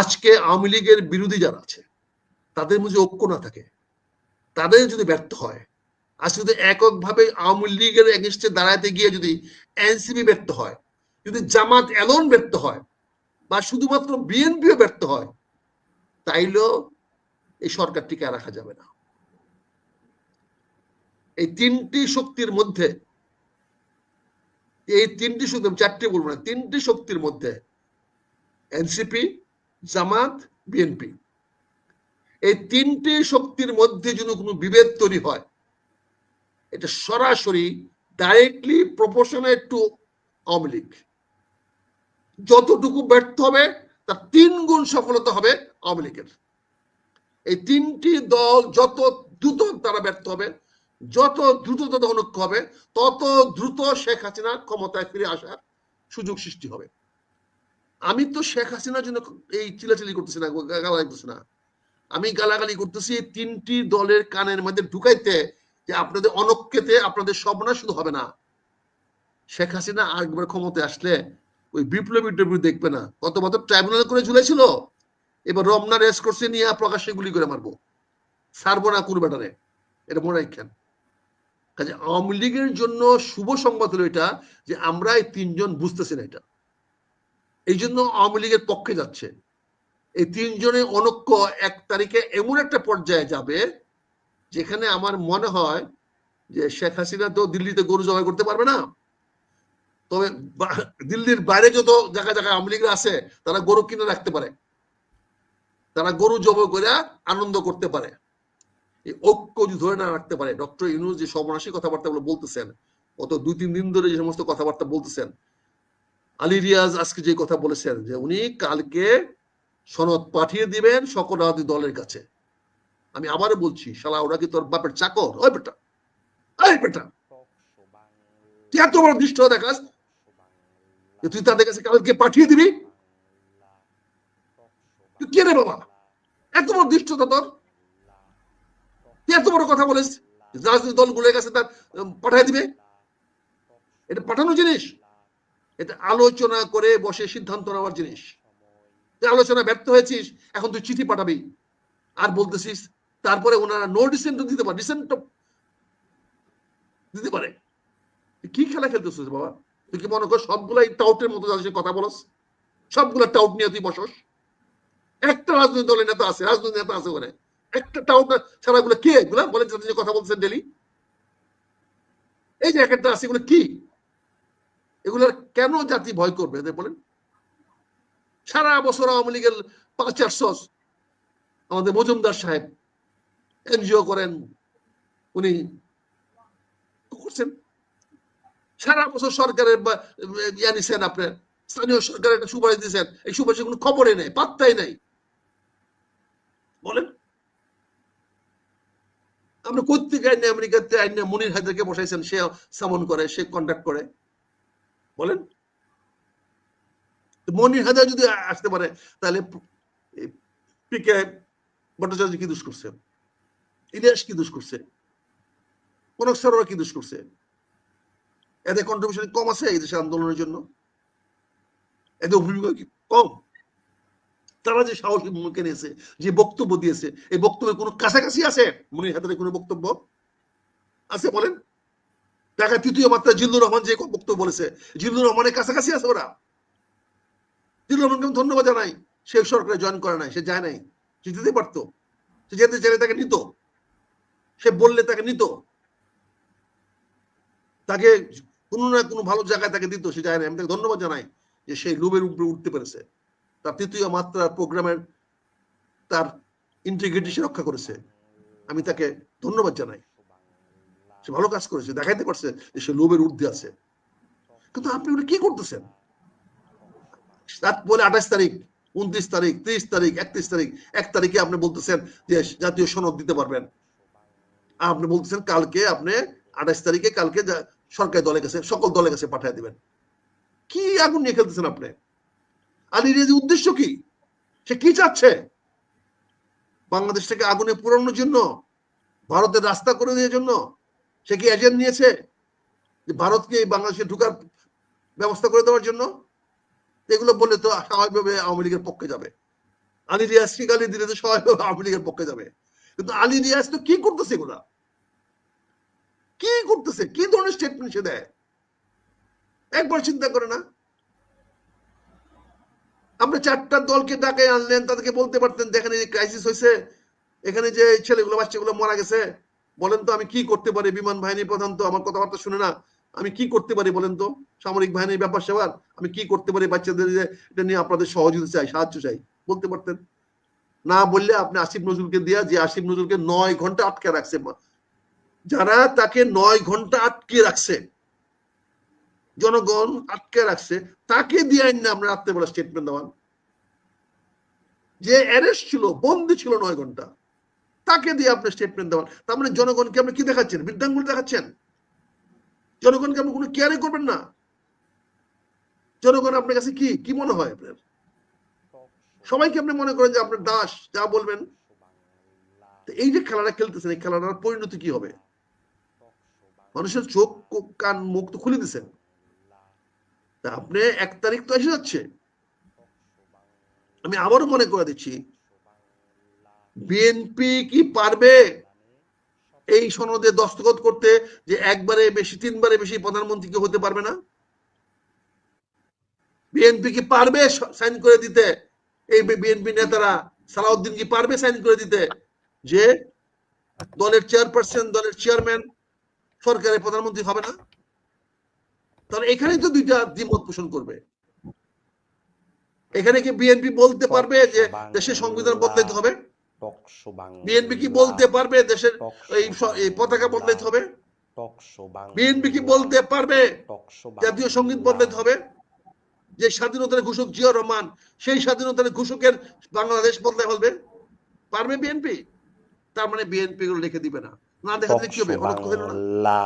আজকে আওয়ামী লীগের বিরোধী যারা আছে, তাদের মধ্যে ঐক্য না থাকে, তাদের যদি ব্যর্থ হয়, আজকে যদি এককভাবে আওয়ামী লীগের এগেনস্টে দাঁড়াতে গিয়ে যদি এনসিপি ব্যর্থ হয়, যদি জামাত এলন ব্যর্থ হয় বা শুধুমাত্র বিএনপিও ব্যর্থ হয়, তাইলেও এই সরকারটিকে রাখা যাবে না। এই তিনটি শক্তির মধ্যে, এই তিনটি শক্তি চারটি বলব না, তিনটি শক্তির মধ্যে এনসিপি জামাত, বিএনপি। এই তিনটি শক্তির মধ্যে যদি কোনো বিভেদ তৈরি হয়, এটা সরাসরি directly proportionate to Awami League. যতটুকু ব্যর্থ হবে, তার তিন গুণ সফলতা হবে আওয়ামী লীগের। এই তিনটি দল যত দ্রুত তারা ব্যর্থ হবে, যত দ্রুত তাদের অনক্ষ হবে, তত দ্রুত শেখ হাসিনা ক্ষমতায় ফিরে আসার সুযোগ সৃষ্টি হবে। আমি তো শেখ হাসিনার জন্য এই চিলাচিলি করতেছি না, গালাগালি করতেছি না। আমি গালাগালি করতেছি তিনটি দলের কানের মধ্যে ঢুকাইতে যে আপনাদের অনক্ষেতে আপনাদের সর্বনাশ শুধু হবে না। শেখ হাসিনা আরেকবার ক্ষমতায় আসলে ওই বিপ্লবী টিপ্লবী দেখবে না। গত বছর ট্রাইব্যুনাল করে ঝুলেছিল এবার রমনা রেস করছে, নিয়ে প্রকাশ্যে গুলি করে মারবো। ছাড়বো না কুরবেটারে এটা মনে রাখেন। কাজে আওয়ামী লীগের জন্য শুভ সংবাদ হলো এটা যে আমরা এই তিনজন বুঝতেছি না এটা। এই জন্য আওয়ামী লীগের পক্ষে যাচ্ছে। এই তিনজনে অনক্য এক তারিখে এমন একটা পর্যায়ে যাবে, যেখানে আমার মনে হয় যে শেখ হাসিনা তো দিল্লিতে গরু জবাই করতে পারবে না। তবে দিল্লির বাইরে যত জায়গায় জায়গায় আওয়ামী লীগরা আছে, তারা গরু কিনে রাখতে পারে। তারা গরু জবাই করে আনন্দ করতে পারে। এই ঐক্য যদি ধরে না রাখতে পারে, ডক্টর ইউনুস যে সর্বনাশী কথাবার্তাগুলো বলতেছেন, গত দুই তিন দিন ধরে যে সমস্ত কথাবার্তা বলতেছেন আলী রিয়াজ আজকে যে কথা বলেছেন, যে উনি কালকে সনদ পাঠিয়ে দিবেন সকল রাজনৈতিক দলের কাছে। আমি আবারও বলছি, শালা, ওরা কি তোর বাপের চাকর? ওই বেটা ওই বেটা। তুই এত বড় দৃষ্ট দেখাস তুই তাদের কাছে কালকে পাঠিয়ে দিবি? তুই কে রে বাবা? এত বড় দৃষ্টতা তোর? তুই এত বড় কথা বলিস রাজনৈতিক দলগুলোর কাছে তার পাঠিয়ে দিবে? এটা পাঠানো জিনিস? এটা আলোচনা করে বসে সিদ্ধান্ত নেওয়ার জিনিস। আলোচনা ব্যর্থ হয়েছিস, এখন তুই চিঠি পাঠাবি। আর বলতেছিস, তারপরে ওনারা নো ডিসেন্ট দিতে পারে ডিসেন্ট দিতে পারে। কি খেলা খেলতেছিস বাবা? তুই কি মনে কর সবগুলাই টাউটের মতো যাদের কথা বলস? সবগুলা টাউট নিয়ে তুই বসস? একটা রাজনৈতিক দলের নেতা আছে, রাজনৈতিক নেতা আছে ওখানে। একটা টাউট ছাড়া গুলো কে? এগুলা বলেন যে কথা বলছেন ডেলি এই যে একটা আছে, এগুলো কি? এগুলোর কেন জাতি ভয় করবে? এদের বলেন। সারা বছর আওয়ামী লীগের পাচার সস আমাদের মজুমদার সাহেব, এনজিও করেন, উনি করছেন। সারা বছর সরকারের নিছেন আপনার, স্থানীয় সরকারের একটা সুপারিশ দিয়েছেন এই সুপারিশের কোনো খবরই নেই, পাত্তাই নাই। বলেন। আমরা কর্তৃক আইনে আমেরিকাতে আইনে মনির হায়দারকে বসাইছেন সে সামন করে, সে কন্ট্যাক্ট করে। বলেন। মনির হায়দার যদি আসতে পারে, তাহলে পিকে ভট্টাচার্য কি দোষ করছে? ইলিয়াস কি দোষ করছে? কনক সরোরা কি দোষ করছে? এদের কন্ট্রিবিউশন কম আছে এই দেশের আন্দোলনের জন্য? এদের ভূমিকা কি কম? তারা যে সাহসী ভূমিকা নিয়েছে, যে বক্তব্য দিয়েছে, এই বক্তব্যের কোনো কাছাকাছি আছে মনির হাতের কোনো বক্তব্য? আছে বলেন? দেখা তৃতীয় মাত্রা জিল্লুর রহমান যে বক্তব্য বলেছে, জিল্লুর রহমানের কাছাকাছি আছে ওরা। জিল্লুর রহমানকে আমি ধন্যবাদ জানাই সে সরকারে জয়েন করে নাই, সে যায় নাই, সে যেতে পারতো, সে যেতে চাইলে তাকে নিত, সে বললে তাকে নিত, তাকে কোনো না কোনো ভালো জায়গায় তাকে দিত, সে যায় না আমি তাকে ধন্যবাদ জানাই যে সেই লোভের উপরে উঠতে পেরেছে, তার তৃতীয় মাত্রা প্রোগ্রামের তার ইন্টিগ্রিটি রক্ষা করেছে। আমি তাকে ধন্যবাদ জানাই। সে ভালো কাজ করেছে, দেখাইতে পারছে যে সে লোভের ঊর্ধ্বে আছে। কিন্তু আপনি ওটা কি করতেছেন? বলে আঠাশ তারিখ, উনত্রিশ তারিখ, ত্রিশ তারিখ, একত্রিশ তারিখ, এক তারিখে আপনি বলতেছেন যে জাতীয় সনদ দিতে পারবেন। আপনি বলতেছেন কালকে আপনি আঠাশ তারিখে কালকে সরকারি দলের কাছে, সকল দলের কাছে পাঠিয়ে দিবেন। কি আগুন নিয়ে খেলতেছেন আপনি? আলী রেজি উদ্দেশ্য কি? সে কি চাচ্ছে? বাংলাদেশটাকে আগুনে পুরানোর জন্য, ভারতের রাস্তা করে দেওয়ার জন্য সে কি এজেন্ট নিয়েছে? যে ভারতকে বাংলাদেশে ঢুকার ব্যবস্থা করে দেওয়ার জন্য? এগুলো বললে তো স্বাভাবিকভাবে আওয়ামী লীগের পক্ষে যাবে। আলী রিয়াজ রিয়াজকে গালি দিলে তো সবাই আওয়ামী লীগের পক্ষে যাবে। কিন্তু আলী রিয়াজ তো কি করতেছে এগুলা? কি করতেছে? কি ধরনের স্টেটমেন্ট সে দেয়? একবার চিন্তা করে না। আপনি চারটা দলকে ডাকে আনলেন, তাদেরকে বলতে পারতেন, দেখেন এই ক্রাইসিস হয়েছে এখানে যে ছেলেগুলো, বাচ্চাগুলো মারা গেছে বলেন তো আমি কি করতে পারি? বিমান বাহিনীর প্রধান তো আমার কথাবার্তা শুনে না। আমি কি করতে পারি বলেন তো? সামরিক বাহিনীর ব্যাপার সেবার, আমি কি করতে পারি? বাচ্চাদের এটা নিয়ে আপনাদের সহযোগিতা চাই, সাহায্য চাই, বলতে পারতেন। না বললে আপনি আসিফ নজরুলকে দিয়া, যে আসিফ নজরুলকে নয় ঘণ্টা আটকে রাখছে। যারা তাকে নয় ঘণ্টা আটকে রাখছে, জনগণ আটকে রাখছে, তাকে দিয়ে না আমরা রাত্রেবেলা স্টেটমেন্ট দেওয়ান যে অ্যারেস্ট ছিল, বন্দি ছিল নয় ঘণ্টা। তাকে দিয়ে আপনি স্টেটমেন্ট দেওয়ান। তার মানে জনগণকে আপনি কি দেখাচ্ছেন? বৃদ্ধাঙ্গুল দেখাচ্ছেন? জনগণকে আপনি কোনো কেয়ারে করবেন না। জনগণ আপনার কাছে কি? কি মনে হয় আপনার? সবাইকে আপনি মনে করেন যে আপনার দাস যা বলবেন এই যে খেলাটা খেলতেছেন, এই খেলাটার পরিণতি কি হবে? মানুষের চোখ কান, মুখ তো খুলে দিছেন তা আপনি এক তারিখ তো এসে যাচ্ছে। আমি আবারও মনে করে দিচ্ছি বিএনপি কি পারবে? এই সনদে দস্তখত করতে যে একবারে বেশি, তিনবারে বেশি প্রধানমন্ত্রী কি হতে পারবে না? বিএনপি কি পারবে সাইন করে দিতে? এই বিএনপি নেতারা, সালাউদ্দিন কি পারবে সাইন করে দিতে? যে দলের চেয়ারপারসন, দলের চেয়ারম্যান সরকারের প্রধানমন্ত্রী হবে না? তাহলে এখানেই তো দুইটা দ্বিমত পোষণ করবে। এখানে কি বিএনপি বলতে পারবে যে দেশের সংবিধান বদলাইতে হবে? বিএনপি কি বলতে পারবে দেশের এই পতাকা বদলাইতে হবে? বিএনপি কি বলতে পারবে? জাতীয় সংগীত বদলাইতে হবে? যে স্বাধীনতার ঘোষক জিয়া রহমান সেই স্বাধীনতার ঘোষকের বাংলাদেশ বদলায় ফেলবে? পারবে বিএনপি তার মানে বিএনপি গুলো লিখে দিবে না। না দেখা কি হবে অনক্ষ না।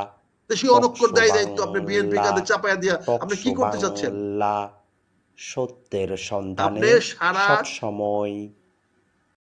দেশীয় অনক্ষর দায়ী দায়িত্ব আপনি বিএনপি কাঁধে চাপায়া দিয়া আপনি কি করতে চাচ্ছেন? সত্যের সন্ধানে সারা সময়